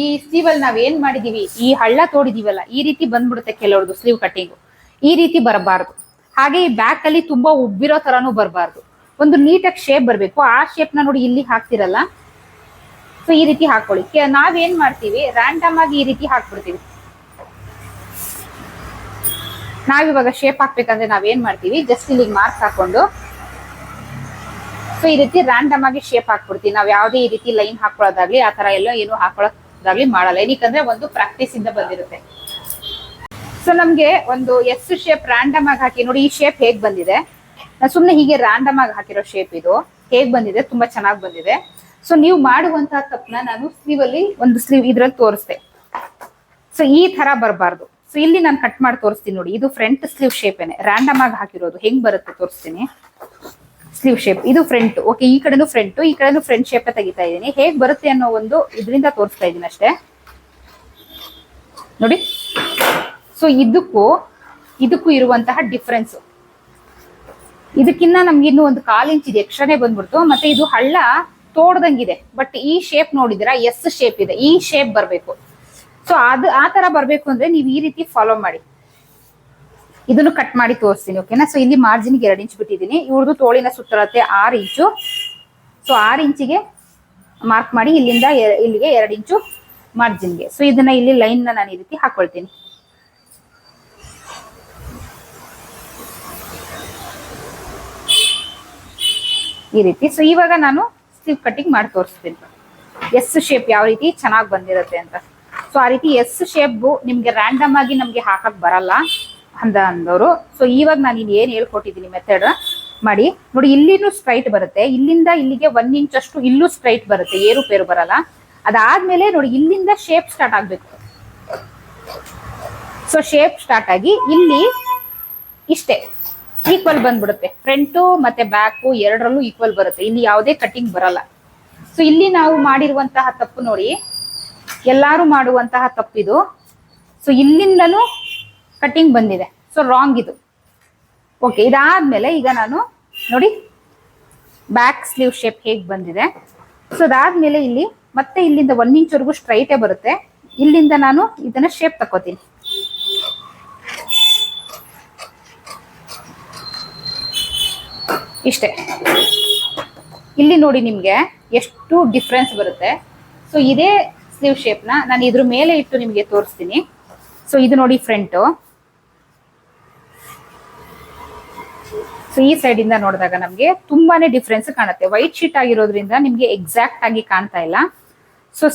ಈ ಸ್ಲೀವ್ ಅಲ್ಲಿ ನಾವ್ ಏನ್ ಮಾಡಿದೀವಿ? ಈ ಹಳ್ಳ ತೋಡಿದೀವಲ್ಲ, ಈ ರೀತಿ ಬಂದ್ಬಿಡುತ್ತೆ ಕೆಲವ್ರದ್ದು ಸ್ಲೀವ್ ಕಟ್ಟಿಂಗ್. ಈ ರೀತಿ ಬರಬಾರ್ದು. ಹಾಗೆ ಈ ಬ್ಯಾಕ್ ಅಲ್ಲಿ ತುಂಬಾ ಉಬ್ಬಿರೋ ತರಾನು ಬರಬಾರ್ದು. ಒಂದು ನೀಟಾಗಿ ಶೇಪ್ ಬರಬೇಕು. ಆ ಶೇಪ್ನ ನೋಡಿ ಇಲ್ಲಿ ಹಾಕ್ತಿರಲ್ಲ? ಸೊ ಈ ರೀತಿ ಹಾಕೊಳ್ಳಿ. ನಾವೇನ್ ಮಾಡ್ತೀವಿ? ರ್ಯಾಂಡಮ್ ಆಗಿ ಈ ರೀತಿ ಹಾಕ್ಬಿಡ್ತೀವಿ. ನಾವಿವಾಗ ಶೇಪ್ ಹಾಕ್ಬೇಕಂದ್ರೆ ನಾವೇನ್ ಮಾಡ್ತೀವಿ? ಜಸ್ಟ್ ಇಲ್ಲಿಗೆ ಮಾರ್ಕ್ ಹಾಕೊಂಡು ಸೊ ಈ ರೀತಿ ರ್ಯಾಂಡಮ್ ಆಗಿ ಶೇಪ್ ಹಾಕ್ಬಿಡ್ತೀವಿ. ನಾವು ಯಾವುದೇ ಈ ರೀತಿ ಲೈನ್ ಹಾಕೊಳ್ಳೋದಾಗ್ಲಿ, ಆ ತರ ಎಲ್ಲ ಏನು ಹಾಕೊಳ್ಳೋದಾಗ್ಲಿ ಮಾಡಲ್ಲ. ಏನಕ್ಕಂದ್ರೆ ಒಂದು ಪ್ರಾಕ್ಟೀಸ್ ಇಂದ ಬಂದಿರುತ್ತೆ. ಸೊ ನಮ್ಗೆ ಒಂದು ಎಸ್ ಶೇಪ್ ರ್ಯಾಂಡಮ್ ಆಗಿ ಹಾಕಿ, ನೋಡಿ ಈ ಶೇಪ್ ಹೇಗ್ ಬಂದಿದೆ? ಸುಮ್ನೆ ಹೀಗೆ ರ್ಯಾಂಡಮ್ ಆಗಿ ಹಾಕಿರೋ ಶೇಪ್ ಇದು. ಹೇಗ್ ಬಂದಿದೆ? ತುಂಬಾ ಚೆನ್ನಾಗಿ ಬಂದಿದೆ. ಸೊ ನೀವು ಮಾಡುವಂತಹ ತಪ್ಪನ್ನ ನಾನು ಸ್ಲೀವ್ ಅಲ್ಲಿ ಒಂದು ಸ್ಲೀವ್ ಇದ್ರಲ್ಲಿ ತೋರಿಸ್ದೆ ಸೊ ಈ ತರ ಬರಬಾರ್ದು. ಸೊ ಇಲ್ಲಿ ನಾನು ಕಟ್ ಮಾಡಿ ತೋರಿಸ್ತೀನಿ ನೋಡಿ. ಇದು ಫ್ರಂಟ್ ಸ್ಲೀವ್ ಶೇಪೇನೆ ರ್ಯಾಂಡಮ್ ಆಗಿ ಹಾಕಿರೋದು. ಹೆಂಗ್ ಬರುತ್ತೆ? ತೋರಿಸ್ತೀನಿ. ಸ್ಲೀವ್ ಶೇಪ್ ಇದು ಫ್ರಂಟ್ ಓಕೆ ಈ ಕಡೆನೂ ಫ್ರಂಟ್ ಈ ಕಡೆನೂ ಫ್ರಂಟ್ ಶೇಪ್ ತೆಗಿತಾ ಇದ್ದೀನಿ. ಹೇಗ್ ಬರುತ್ತೆ ಅನ್ನೋ ಒಂದು ಇದರಿಂದ ತೋರಿಸ್ತಾ ಇದ್ದೀನಿ ಅಷ್ಟೇ. ನೋಡಿ. ಸೊ ಇದಕ್ಕೂ ಇದಕ್ಕೂ ಇರುವಂತಹ ಡಿಫ್ರೆನ್ಸ್ ಇದಕ್ಕಿಂತ ನಮ್ಗೆ ಇನ್ನು ಒಂದು ಕಾಲು ಇಂಚ್ ಇದೆ. ಎಕ್ಸ್ಟ್ರಾನೇ ಬಂದ್ಬಿಡ್ತು. ಮತ್ತೆ ಇದು ಹಳ್ಳ ತೋಡ್ದಂಗಿದೆ. ಬಟ್ ಈ ಶೇಪ್ ನೋಡಿದಿರಾ ಎಸ್ ಶೇಪ್ ಇದೆ. ಈ ಶೇಪ್ ಬರಬೇಕು. ಸೊ ಅದು, ಆ ತರ ಬರ್ಬೇಕು ಅಂದ್ರೆ ನೀವು ಈ ರೀತಿ ಫಾಲೋ ಮಾಡಿ. ಇದನ್ನು ಕಟ್ ಮಾಡಿ ತೋರಿಸ್ತೀನಿ ಓಕೆನಾ ಸೊ ಇಲ್ಲಿ ಮಾರ್ಜಿನ್ಗೆ ಎರಡು ಇಂಚ್ ಬಿಟ್ಟಿದ್ದೀನಿ. ಇವ್ರದ್ದು ತೋಳಿನ ಸುತ್ತಳತೆ ಆರು ಇಂಚು ಸೊ ಆರು ಇಂಚಿಗೆ ಮಾರ್ಕ್ ಮಾಡಿ ಇಲ್ಲಿಂದ ಇಲ್ಲಿಗೆ ಎರಡು ಇಂಚು ಮಾರ್ಜಿನ್ಗೆ ಸೊ ಇದನ್ನ ಇಲ್ಲಿ ಲೈನ್ ನಾನು ಈ ರೀತಿ ಹಾಕೊಳ್ತೀನಿ. ಈ ರೀತಿ. ಸೊ ಇವಾಗ ನಾನು ಸ್ಲೀವ್ ಕಟಿಂಗ್ ಮಾಡಿ ತೋರಿಸ್ತೀನಿ. ಎಸ್ ಶೇಪ್ ಯಾವ ರೀತಿ ಚೆನ್ನಾಗಿ ಬಂದಿರುತ್ತೆ ಅಂತ. ಸೊ ಆ ರೀತಿ ಎಸ್ ಶೇಪ್ ನಿಮ್ಗೆ ರ್ಯಾಂಡಮ್ ಆಗಿ ನಮ್ಗೆ ಹಾಕಕ್ ಬರಲ್ಲ. ಅಂದ ಅಂದವರು. ಸೊ ಇವಾಗ ನಾನು ಇಲ್ಲಿ ಏನು ಹೇಳ್ಕೊಟ್ಟಿದ್ದೀನಿ ಮೆಥಡ್ ಮಾಡಿ. ನೋಡಿ, ಇಲ್ಲಿನೂ ಸ್ಟ್ರೈಟ್ ಬರುತ್ತೆ. ಇಲ್ಲಿಂದ ಇಲ್ಲಿಗೆ ಒನ್ ಇಂಚ್ ಅಷ್ಟು ಇಲ್ಲೂ ಸ್ಟ್ರೈಟ್ ಬರುತ್ತೆ. ಏರುಪೇರು ಬರಲ್ಲ. ಅದಾದ್ಮೇಲೆ ನೋಡಿ, ಇಲ್ಲಿಂದ ಶೇಪ್ ಸ್ಟಾರ್ಟ್ ಆಗ್ಬೇಕು. ಸೊ ಶೇಪ್ ಸ್ಟಾರ್ಟ್ ಆಗಿ ಇಲ್ಲಿ ಇಷ್ಟೇ. ಈಕ್ವಲ್ ಬಂದ್ಬಿಡುತ್ತೆ. ಫ್ರಂಟು ಮತ್ತೆ ಬ್ಯಾಕು ಎರಡರಲ್ಲೂ ಈಕ್ವಲ್ ಬರುತ್ತೆ. ಇಲ್ಲಿ ಯಾವುದೇ ಕಟಿಂಗ್ ಬರಲ್ಲ. ಸೊ ಇಲ್ಲಿ ನಾವು ಮಾಡಿರುವಂತಹ ತಪ್ಪು ನೋಡಿ. ಎಲ್ಲಾರು ಮಾಡುವಂತಹ ತಪ್ಪಿದು. ಸೊ ಇಲ್ಲಿಂದನೂ ಕಟಿಂಗ್ ಬಂದಿದೆ. ಸೊ ರಾಂಗ್ ಇದು. ಓಕೆ ಇದಾದ್ಮೇಲೆ ಈಗ ನಾನು ನೋಡಿ ಬ್ಯಾಕ್ ಸ್ಲೀವ್ ಶೇಪ್ ಹೇಗೆ ಬಂದಿದೆ. ಸೊ ಅದಾದ್ಮೇಲೆ ಇಲ್ಲಿ ಮತ್ತೆ ಇಲ್ಲಿಂದ ಒನ್ ಇಂಚ್ವರೆಗೂ ಸ್ಟ್ರೈಟೇ ಬರುತ್ತೆ. ಇಲ್ಲಿಂದ ನಾನು ಇದನ್ನ ಶೇಪ್ ತಕೋತೀನಿ ಇಷ್ಟೇ. ಇಲ್ಲಿ ನೋಡಿ ನಿಮ್ಗೆ ಎಷ್ಟು ಡಿಫ್ರೆನ್ಸ್ ಬರುತ್ತೆ. ಸೊ ಇದೇ ಸ್ಲೀವ್ ಶೇಪ್ನ ನಾನು ಇದ್ರ ಮೇಲೆ ಇಟ್ಟು ನಿಮಗೆ ತೋರಿಸ್ತೀನಿ. ಸೊ ಇದು ನೋಡಿ ಫ್ರಂಟು ಸೊ ಸೈಡ್ ಇಂದ ನೋಡಿದಾಗ ನಮ್ಗೆ ತುಂಬಾನೇ ಡಿಫ್ರೆನ್ಸ್ ಕಾಣುತ್ತೆ. ವೈಟ್ ಶೀಟ್ ಆಗಿರೋದ್ರಿಂದ ನಿಮ್ಗೆ ಎಕ್ಸಾಕ್ಟ್ ಆಗಿ ಕಾಣ್ತಾ ಇಲ್ಲ. ಸೊ,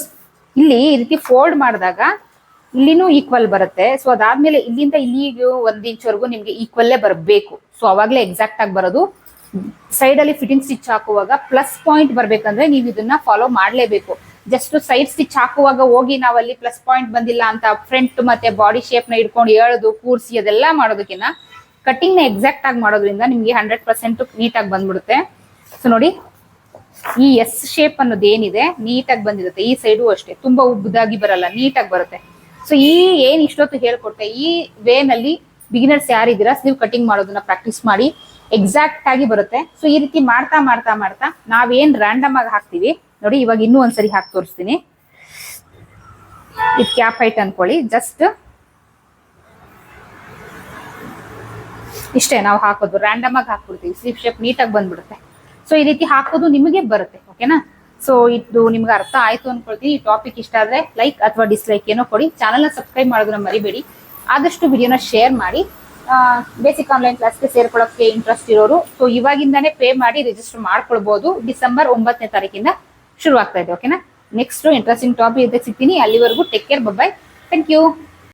ಇಲ್ಲಿ ಈ ರೀತಿ ಫೋಲ್ಡ್ ಮಾಡಿದಾಗ ಇಲ್ಲಿನೂ ಈಕ್ವಲ್ ಬರುತ್ತೆ. ಸೊ ಅದಾದ್ಮೇಲೆ ಇಲ್ಲಿಂದ ಇಲ್ಲಿಗೂ ಒಂದ್ ಇಂಚ್ವರೆಗೂ ನಿಮ್ಗೆ ಈಕ್ವಲ್ಲೇ ಬರಬೇಕು. ಸೊ ಅವಾಗಲೇ ಎಕ್ಸಾಕ್ಟ್ ಆಗಿ ಬರೋದು. ಸೈಡ್ ಅಲ್ಲಿ ಫಿಟ್ಟಿಂಗ್ ಸ್ಟಿಚ್ ಹಾಕುವಾಗ ಪ್ಲಸ್ ಪಾಯಿಂಟ್ ಬರ್ಬೇಕಂದ್ರೆ ನೀವು ಇದನ್ನ ಫಾಲೋ ಮಾಡಲೇಬೇಕು. ಜಸ್ಟ್ ಸೈಡ್ ಸ್ಟಿಚ್ ಹಾಕುವಾಗ ಹೋಗಿ ನಾವಲ್ಲಿ ಪ್ಲಸ್ ಪಾಯಿಂಟ್ ಬಂದಿಲ್ಲ ಅಂತ ಫ್ರಂಟ್ ಮತ್ತೆ ಬಾಡಿ ಶೇಪ್ನ ಇಟ್ಕೊಂಡು ಹೇಳೋದು ಕೂರ್ಸಿ ಅದೆಲ್ಲ ಮಾಡೋದಕ್ಕಿಂತ ಕಟಿಂಗ್ನ ಎಕ್ಸಾಕ್ಟ್ ಆಗಿ ಮಾಡೋದ್ರಿಂದ ನಿಮ್ಗೆ ಹಂಡ್ರೆಡ್ ಪರ್ಸೆಂಟ್ ನೀಟಾಗಿ ಬಂದ್ಬಿಡುತ್ತೆ. ಸೊ ನೋಡಿ, ಈ ಎಸ್ ಶೇಪ್ ಅನ್ನೋದು ಏನಿದೆ ನೀಟಾಗಿ ಬಂದಿರುತ್ತೆ. ಈ ಸೈಡು ಅಷ್ಟೇ, ತುಂಬಾ ಉಬ್ಬದಾಗಿ ಬರಲ್ಲ ನೀಟಾಗಿ ಬರುತ್ತೆ. ಸೊ ಈ ಏನ್ ಇಷ್ಟೊತ್ತು ಹೇಳ್ಕೊಟ್ಟೆ, ಈ ವೇನಲ್ಲಿ ಬಿಗಿನರ್ಸ್ ಯಾರಿದ್ದೀರಾ ಸ್ಲೀವ್ ಕಟಿಂಗ್ ಮಾಡೋದನ್ನ ಪ್ರಾಕ್ಟೀಸ್ ಮಾಡಿ ಎಕ್ಸಾಕ್ಟ್ ಆಗಿ ಬರುತ್ತೆ. ಸೊ ಈ ರೀತಿ ಮಾಡ್ತಾ ಮಾಡ್ತಾ ಮಾಡ್ತಾ ನಾವೇನ್ ರ್ಯಾಂಡಮ್ ಆಗಿ ಹಾಕ್ತಿವಿ, ನೋಡಿ, ಇವಾಗ ಇನ್ನೂ ಒಂದ್ಸರಿ ಹಾಕಿ ತೋರಿಸ್ತೀನಿ. ಇದು ಕ್ಯಾಪ್ ಹೈಟ್ ಅನ್ಕೊಳ್ಳಿ ಜಸ್ಟ್ ಇಷ್ಟೇ ನಾವು ಹಾಕೋದು. ರ್ಯಾಂಡಮ್ ಆಗಿ ಹಾಕ್ಬಿಡ್ತೀವಿ. ಸ್ಲೀವ್ ಶೇಪ್ ನೀಟಾಗಿ ಬಂದ್ಬಿಡುತ್ತೆ. ಸೊ ಈ ರೀತಿ ಹಾಕೋದು ನಿಮಗೆ ಬರುತ್ತೆ ಓಕೆನಾ ಸೊ ಇದು ನಿಮ್ಗೆ ಅರ್ಥ ಆಯ್ತು ಅನ್ಕೊಳ್ತೀನಿ. ಈ ಟಾಪಿಕ್ ಇಷ್ಟ ಆದ್ರೆ ಲೈಕ್ ಅಥವಾ ಡಿಸ್ಲೈಕ್ ಏನೋ ಕೊಡಿ. ಚಾನಲ್ನ ಸಬ್ಸ್ಕ್ರೈಬ್ ಮಾಡೋದನ್ನ ಮರಿಬೇಡಿ. ಆದಷ್ಟು ವಿಡಿಯೋನ ಶೇರ್ ಮಾಡಿ. ಬೇಸಿಕ್ ಆನ್ಲೈನ್ ಕ್ಲಾಸ್ಗೆ ಸೇರ್ಕೊಳ್ಳೋಕೆ ಇಂಟ್ರೆಸ್ಟ್ ಇರೋರು. ಸೊ ಇವಾಗಿಂದಾನೇ ಪೇ ಮಾಡಿ ರಿಜಿಸ್ಟರ್ ಮಾಡ್ಕೊಳ್ಬಹುದು ಡಿಸೆಂಬರ್ ಒಂಬತ್ತನೇ ತಾರೀಕಿಂದ ಶುರು ಆಗ್ತಾ ಇದೆ ಓಕೆನಾ ನೆಕ್ಸ್ಟ್ ಇಂಟ್ರೆಸ್ಟಿಂಗ್ ಟಾಪಿಕ್ ಇದೆ ಸಿಗ್ತೀನಿ. ಅಲ್ಲಿವರೆಗೂ take care bye thank you